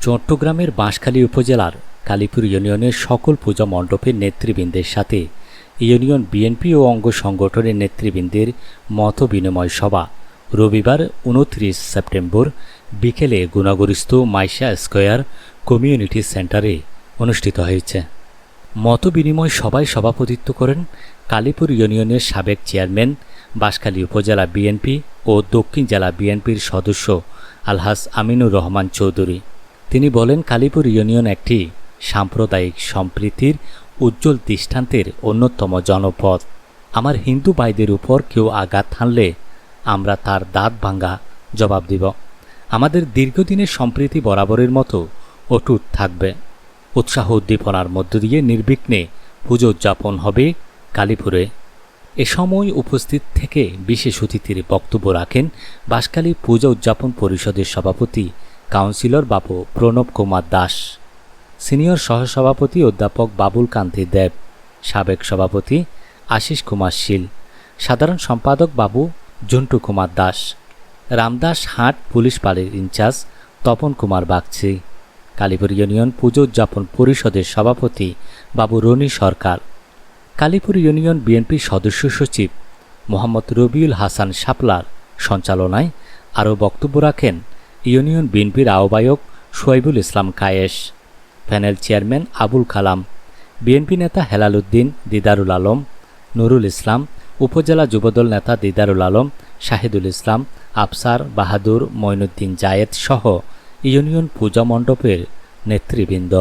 চট্টগ্রামের বাঁশখালী উপজেলার কালীপুর ইউনিয়নের সকল পূজা মণ্ডপের নেতৃবৃন্দের সাথে ইউনিয়ন বিএনপি ও অঙ্গ সংগঠনের নেতৃবৃন্দের মত বিনিময় সভা রবিবার উনত্রিশ সেপ্টেম্বর বিকেলে গুণাগরিস্থ মাইশা স্কোয়ার কমিউনিটি সেন্টারে অনুষ্ঠিত হয়েছে। মত বিনিময় সভায় সভাপতিত্ব করেন কালীপুর ইউনিয়নের সাবেক চেয়ারম্যান, বাঁশখালী উপজেলা বিএনপি ও দক্ষিণ জেলা বিএনপির সদস্য আলহাস আমিনুর রহমান চৌধুরী। তিনি বলেন, কালীপুর ইউনিয়ন একটি সাম্প্রদায়িক সম্প্রীতির উজ্জ্বল দৃষ্টান্তের অন্যতম জনপদ। আমার হিন্দু ভাইদের উপর কেউ আঘাত হানলে আমরা তার দাঁত ভাঙ্গা জবাব দিব। আমাদের দীর্ঘদিনের সম্প্রীতি বরাবরের মতো অটুট থাকবে। উৎসাহ উদ্দীপনার মধ্য দিয়ে নির্বিঘ্নে পুজো উদযাপন হবে কালীপুরে। এ সময় উপস্থিত থেকে বিশেষ অতিথির বক্তব্য রাখেন বাঁশখালী পূজা উদযাপন পরিষদের সভাপতি কাউন্সিলর বাবু প্রণব কুমার দাস, সিনিয়র সহসভাপতি অধ্যাপক বাবুল কান্তি দেব, সাবেক সভাপতি আশিস কুমার শীল, সাধারণ সম্পাদক বাবু জন্টু কুমার দাস, রামদাস হাট পুলিশ পাড়ির ইনচার্জ তপন কুমার বাগচি, কালীপুর ইউনিয়ন পুজো উদযাপন পরিষদের সভাপতি বাবু রনি সরকার, কালীপুর ইউনিয়ন বিএনপির সদস্য সচিব মোহাম্মদ রবিউল হাসান শাপলার সঞ্চালনায় আরও বক্তব্য রাখেন ইউনিয়ন বিএনপির আহ্বায়ক Shoebul Islam Kayes, panel chairman Abul Kalam, BNP নেতা হেলাল উদ্দিন, দিদারুল আলম, নুরুল ইসলাম, উপজেলা যুবদল নেতা দিদারুল আলম, শাহিদুল ইসলাম, আফসার বাহাদুর মঈনুদ্দিন জায়েদ সহ ইউনিয়ন পূজা মণ্ডপের নেতৃবৃন্দ।